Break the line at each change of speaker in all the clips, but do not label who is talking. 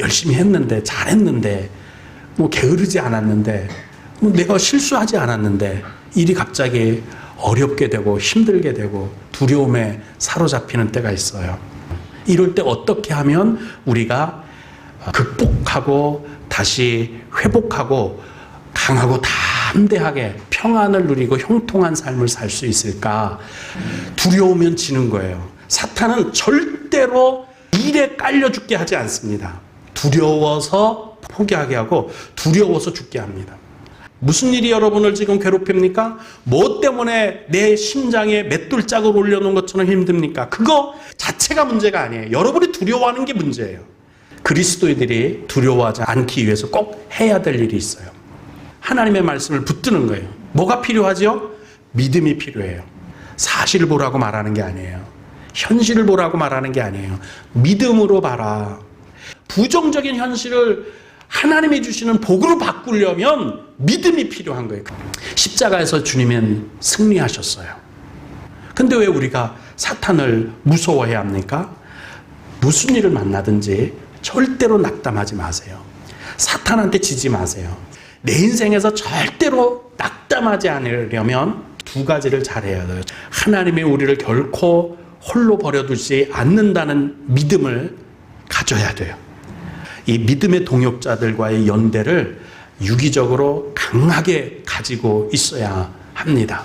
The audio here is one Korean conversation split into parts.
열심히 했는데 잘했는데 뭐 게으르지 않았는데 뭐 내가 실수하지 않았는데 일이 갑자기 어렵게 되고 힘들게 되고 두려움에 사로잡히는 때가 있어요. 이럴 때 어떻게 하면 우리가 극복하고 다시 회복하고 강하고 담대하게 평안을 누리고 형통한 삶을 살 수 있을까? 두려우면 지는 거예요. 사탄은 절대로 일에 깔려 죽게 하지 않습니다. 두려워서 포기하게 하고 두려워서 죽게 합니다. 무슨 일이 여러분을 지금 괴롭힙니까? 뭐 때문에 내 심장에 맷돌 짝을 올려놓은 것처럼 힘듭니까? 그거 자체가 문제가 아니에요. 여러분이 두려워하는 게 문제예요. 그리스도인들이 두려워하지 않기 위해서 꼭 해야 될 일이 있어요. 하나님의 말씀을 붙드는 거예요. 뭐가 필요하죠? 믿음이 필요해요. 사실을 보라고 말하는 게 아니에요. 현실을 보라고 말하는 게 아니에요. 믿음으로 봐라. 부정적인 현실을 하나님이 주시는 복으로 바꾸려면 믿음이 필요한 거예요. 십자가에서 주님은 승리하셨어요. 근데 왜 우리가 사탄을 무서워해야 합니까? 무슨 일을 만나든지 절대로 낙담하지 마세요. 사탄한테 지지 마세요. 내 인생에서 절대로 낙담하지 않으려면 두 가지를 잘해야 돼요. 하나님이 우리를 결코 홀로 버려두지 않는다는 믿음을 가져야 돼요. 이 믿음의 동역자들과의 연대를 유기적으로 강하게 가지고 있어야 합니다.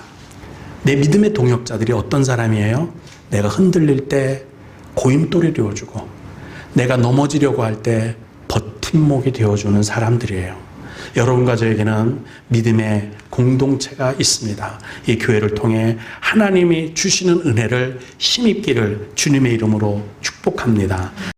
내 믿음의 동역자들이 어떤 사람이에요? 내가 흔들릴 때 고임돌이 되어주고, 내가 넘어지려고 할 때 버팀목이 되어주는 사람들이에요. 여러분과 저에게는 믿음의 공동체가 있습니다. 이 교회를 통해 하나님이 주시는 은혜를 힘입기를 주님의 이름으로 축복합니다.